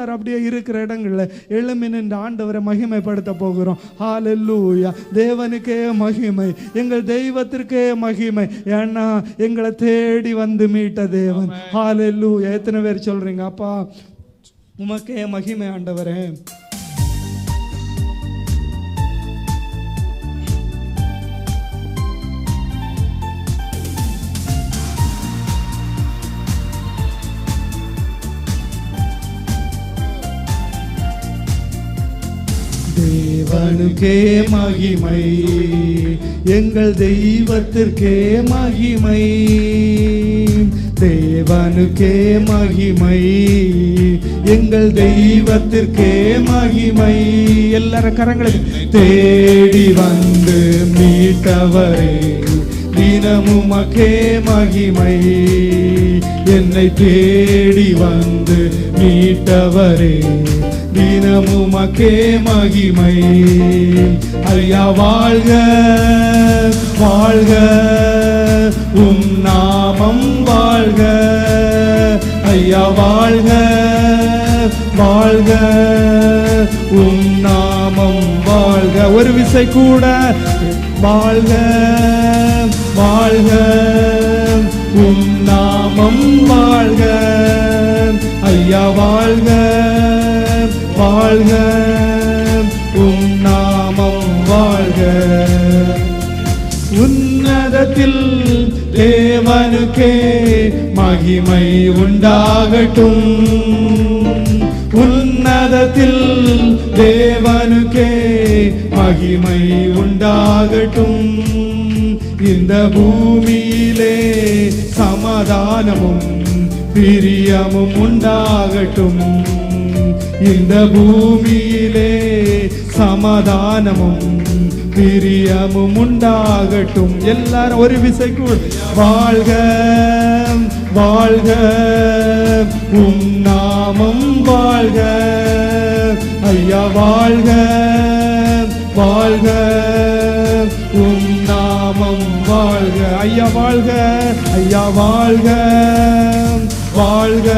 எல்லாரும் அப்படியே இருக்கிற இடங்கள்ல எழுமி நின்று ஆண்டவரை மகிமைப்படுத்த போகிறோம். ஹalleluya தேவனுக்கே மகிமை. எங்கள் தெய்வத்திற்கே மகிமை. ஏன்னா எங்களை தேடி வந்து மீட்ட தேவன். ஹalleluya எத்தனை பேர் சொல்றீங்க? அப்பா உமக்கே மகிமை ஆண்டவரே. தேவனுக்கே மகிமை. எங்கள் தெய்வத்திற்கே மகிமை. தேவனுக்கே மகிமை. எங்கள் தெய்வத்திற்கே மகிமை. எல்லார கரங்களுக்கு தேடி வந்து மீட்டவரே. தினமும் அக்கே மகிமை. என்னை தேடி வந்து மீட்டவரே. தினமும் அக்கே மகிமை. ஐயா வாழ்க வாழ்க. உம் நாமம் வாழ்க. ஐயா வாழ்க வாழ்க. உம் நாமம் வாழ்க. ஒரு விசை கூட. வாழ்க வாழ்க. உம் நாமம் வாழ்க. வாழ்க. உம் நாமம் வாழ்க. உன்னதத்தில் தேவனுக்கே மகிமை உண்டாகட்டும். உன்னதத்தில் தேவனுக்கே மகிமை உண்டாகட்டும். இந்த பூமியிலே சமாதானமும் பிரியமும் உண்டாகட்டும். இந்த பூமியிலே சமாதானமும் பிரியமும் உண்டாகட்டும். எல்லாரும் ஒரு விசைக்கு வாழ்க வாழ்க உம் நாமம் வாழ்க. ஐயா வாழ்க வாழ்க உம் நாமம் வாழ்க. ஐயா வாழ்க ஐயா வாழ்க வாழ்க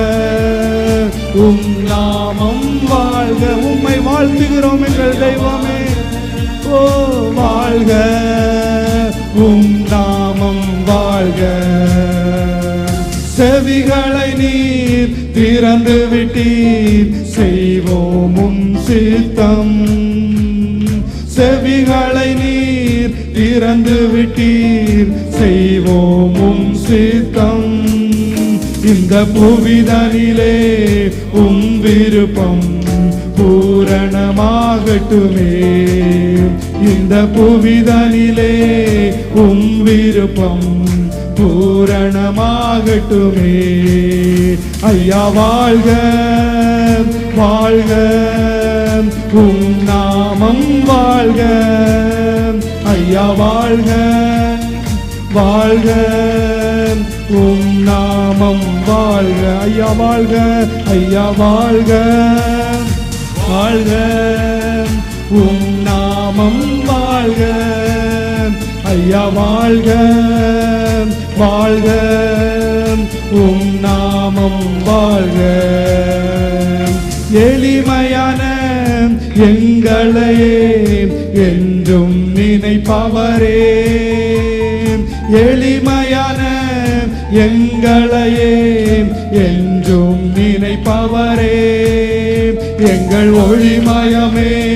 உம் நாமம் வாழ்க உம்மை வாழ்த்துகிறோம் எங்கள் தெய்வமே. ஓ வாழ்க உம் நாமம் வாழ்க. செவிகளை நீர் திறந்து விட்டீர் செய்வோம் உம் சித்தம். செவிகளை நீர் திறந்து விட்டீர் செய்வோம் உம் சித்தம். இந்த புவிதனிலே உம் விருப்பம். காரணமாகட்டுமே. இந்த புவிதனிலே உம் விருப்பம் பூரணமாகட்டுமே. ஐயா வாழ்க வாழ்க. உம் நாமம் வாழ்க. ஐயா வாழ்க வாழ்க. உம் நாமம் வாழ்க. ஐயா வாழ்க ஐயா வாழ்க. வாழ்க. உம் நாமம் வாழ்க. ஐயா வாழ்க. வாழ்க. உம் நாமம் வாழ்க. எளிமையான எங்களையே என்றும் நினைப்பவரே. எளிமையான எங்களையே என்றும் நினைப்பவரே. எங்கள் ஒளிமயமே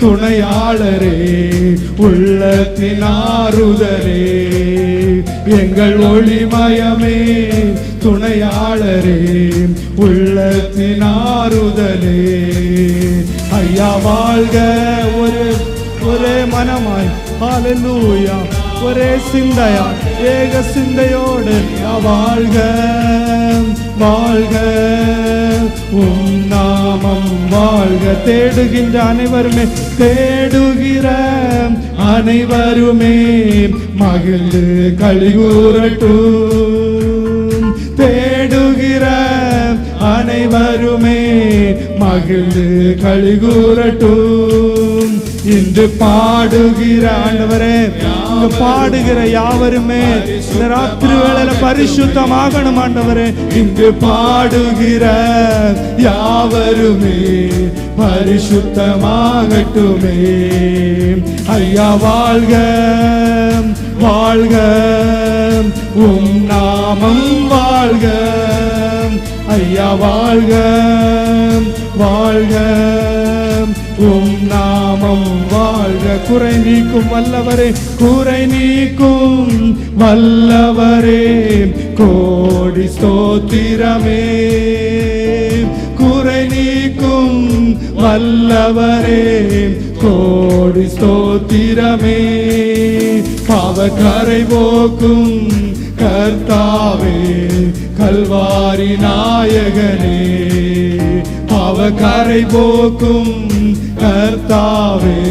துணையாளரே உள்ளத்தின் ஆறுதலே. எங்கள் ஒளிமயமே துணையாளரே உள்ளத்தின் ஆறுதலே. ஐயா வாழ்க ஒரு ஒரே மனமாய். ஹalleluya. ஒரே சிந்தையா ஏக சிந்தையோடு வாழ்க. வாழ்க. உம் நாமம் வாழ்க. தேடுகின்ற அனைவருமே தேடுகிற அனைவருமே மகிழ்ந்து கழிகூறட்டும் தேடுகிற அனைவருமே மகிழ்ந்து கழிகூறட்டும் இன்று பாடுகிற ஆண்டவரே பாடுகிற யாவருமே இந்த ராத்திரி வேளையில பரிசுத்தமாகணும் ஆண்டவரே. இங்கு பாடுகிற யாவருமே பரிசுத்தமாகட்டுமே. ஐயா வாழ்க வாழ்க. உம் நாமம் வாழ்க. ஐயா வாழ்க வாழ்க. உம் நாமம் வாழ்க குறை நீக்கும் வல்லவரே குறை நீக்கும் வல்லவரே. கோடி ஸ்தோத்திரமே. குறை நீக்கும் வல்லவரே. கோடி ஸ்தோத்திரமே. பாவக்கரை போக்கும் கர்த்தாவே கல்வாரி நாயகனே. பாவக்கரை போக்கும் கர்த்தாவே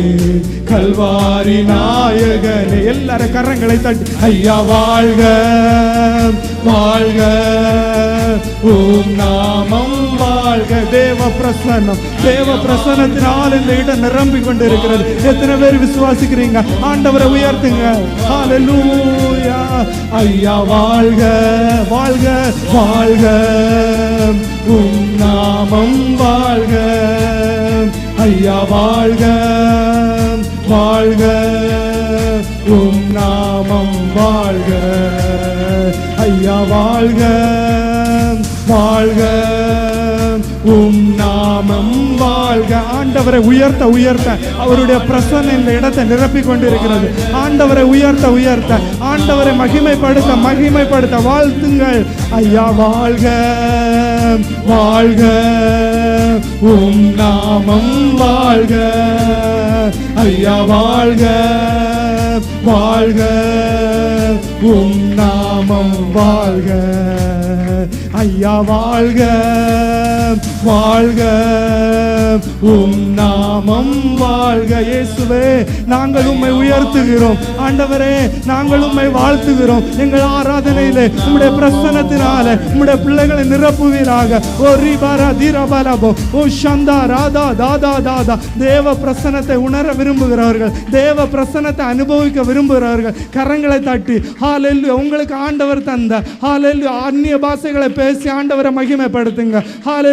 கல்வாரி நாயகனே எல்லாரும் கரங்களை தட்டி ஐயா வாழ்க வாழ்க. ஓம் நாமம் வாழ்க. தேவ பிரசனம் தேவ பிரசனத்தினால் இந்த இடம் நிரம்பி கொண்டிருக்கிறது. எத்தனை பேர் விசுவாசிக்கிறீங்க? ஆண்டவரை உயர்த்துங்க. ஹalleluya. ஐயா வாழ்க வாழ்க வாழ்க. உம் நாமம் வாழ்க. ஐயா வாழ்க வாழ்க. உம் நாமம் வாழ்க. ஐயா வாழ்க வாழ்க. உம் நாமம் வாழ்க. ஆண்டவரை உயர்த்த உயர்த்த. அவருடைய பிரசன்ன இந்த இடத்தை நிரப்பி கொண்டிருக்கிறது. ஆண்டவரை உயர்த்த உயர்த்த. ஆண்டவரை மகிமைப்படுத்த மகிமைப்படுத்த. வாழ்த்துங்கள். ஐயா வாழ்க வாழ்க. உம் நாமம் வாழ்க. ஐயா வாழ்க. வாழ்க. உம் நாமம் வாழ்க. ஐயா வாழ்க. வாழ்க. உம் நாமம் வாழ்க இயேசுவே. நாங்கள் உம்மை உயர்த்துகிறோம். ஆண்டவரே நாங்கள் உம்மை வாழ்த்துகிறோம். எங்கள் ஆராதனையிலே உம்முடைய பிரசனத்தினால உம்முடைய பிள்ளைகளை நிரப்புவீராக. ஓ ரிபாரா தீரபாலாபோ ஓ சந்தா ராதா தாதா தாதா தேவ பிரசன்னத்தை உணர விரும்புகிறவர்கள் தேவ பிரசன்னத்தை அனுபவிக்க விரும்புகிறவர்கள் கரங்களை தட்டி ஹாலெல்லு உங்களுக்கு ஆண்டவர் தந்த ஹாலெல்லு அந்நிய பாஷைகளை பேசி ஆண்டவரை மகிமைப்படுத்துங்க. ஹால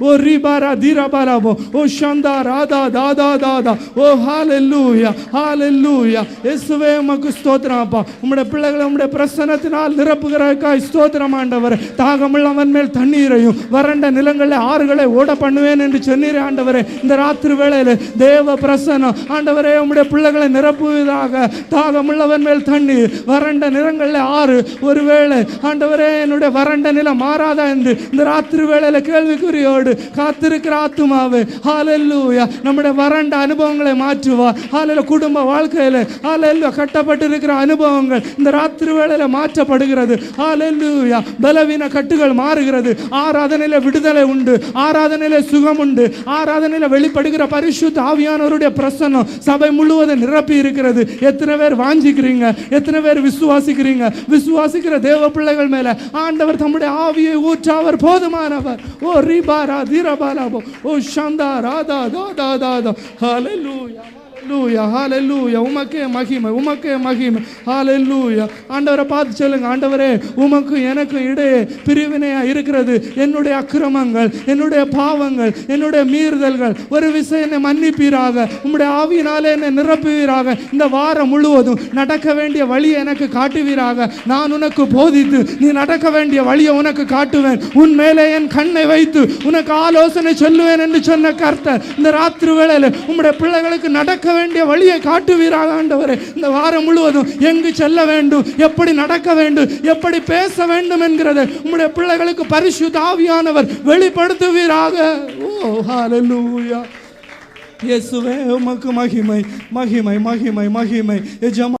ஓ ரிபாரா தீரபாலாபோ ஓ சந்தா ராதா தாதா தாதா ஓ ஹாலெல்லூயா ஹாலெல்லூயா இயேசுவே உமக்கு ஸ்தோத்திரம் அப்பா உம்முடைய பிள்ளைகளை உம்முடைய பிரசன்னத்தினால் நிரப்புகிறதுக்காய் ஸ்தோத்திரம் ஆண்டவர் தாகமுள்ளவன் மேல் தண்ணீரையும் வறண்ட நிலங்களில் ஆறுகளை ஓட பண்ணுவேன் என்று சொன்னீரே ஆண்டவரே இந்த ராத்திரி வேளையில் தேவ பிரசன்னம் ஆண்டவரே உம்முடைய பிள்ளைகளை நிரப்புவதாக தாகமுள்ளவன் மேல் தண்ணீர் வறண்ட நிலங்களில் ஆறு ஒருவேளை ஆண்டவரே என்னுடைய வறண்ட நிலம் மாறாதா என்று இந்த ராத்திரி வேளையில கேள்விக்குறியோடு காத்திருக்கிற ஆத்துமாவே. ஹalleluya நம்முடைய வறண்ட அனுபவங்களை மாற்றுவா. ஹாலில் குடும்ப வாழ்க்கையில ஹalleluya கட்டப்பட்டிருக்கிற அனுபவங்கள் இந்த ராத்திரி வேளையில மாற்றப்படுகிறது. ஹalleluya பலவீன கட்டுகள் மாறுகிறது. ஆராதனையில விடுதலை உண்டு. ஆராதனையில சுகம் உண்டு. ஆராதனையில் வெளிப்படுகிற பரிசுத்த ஆவியானவருடைய பிரசன்னம் சபை முழுவதும் நிரப்பி இருக்கிறது. எத்தனை பேர் வாஞ்சிக்கிறீங்க? எத்தனை பேர் விசுவாசிக்கிறீங்க? விசுவாசிக்கிற தேவ பிள்ளைகள் மேல ஆண்டவர் தம்முடைய ஆவியை ஊற்ற அவர் போதுமானவர். ஓ ரிபாரா தீரபாலாபோ ஓ சந்தா ராதா தாதா தாதா ஹalleluya ஹாலெல்லூயா ஹாலெல்லூயா உமக்கே மகிமை உமக்கே மகிமை. ஹாலெல்லூயா ஆண்டவரை பார்த்து சொல்லுங்க ஆண்டவரே உமக்கும் எனக்கு இடையே பிரிவினையா இருக்கிறது. என்னுடைய அக்கிரமங்கள் என்னுடைய பாவங்கள் என்னுடைய மீறுதல்கள். ஒரு விஷயம் என்னை மன்னிப்பீராக. உம்முடைய ஆவியினாலே என்னை நிரப்புவீராக. இந்த வாரம் முழுவதும் நடக்க வேண்டிய வழியை எனக்கு காட்டுவீராக. நான் உனக்கு போதித்து நீ நடக்க வேண்டிய வழியை உனக்கு காட்டுவேன். உன் மேலே என் கண்ணை வைத்து உனக்கு ஆலோசனை சொல்லுவேன் என்று சொன்ன கர்த்தர் இந்த ராத்திரி வேளையில் உம்முடைய பிள்ளைகளுக்கு நடக்க வேண்டிய வழியை காட்டுவீராக ஆண்டவரே. இந்த வாரம் முழுவதும் எங்கு செல்ல வேண்டும் எப்படி நடக்க வேண்டும் எப்படி பேச வேண்டும் என்கிறது உங்களுடைய பிள்ளைகளுக்கு பரிசு தாவியானவர் வெளிப்படுத்துவீராக. ஓ ஹalleluya இயேசுவே உமக்கு மகிமை மகிமை மகிமை மகிமை. எஜமா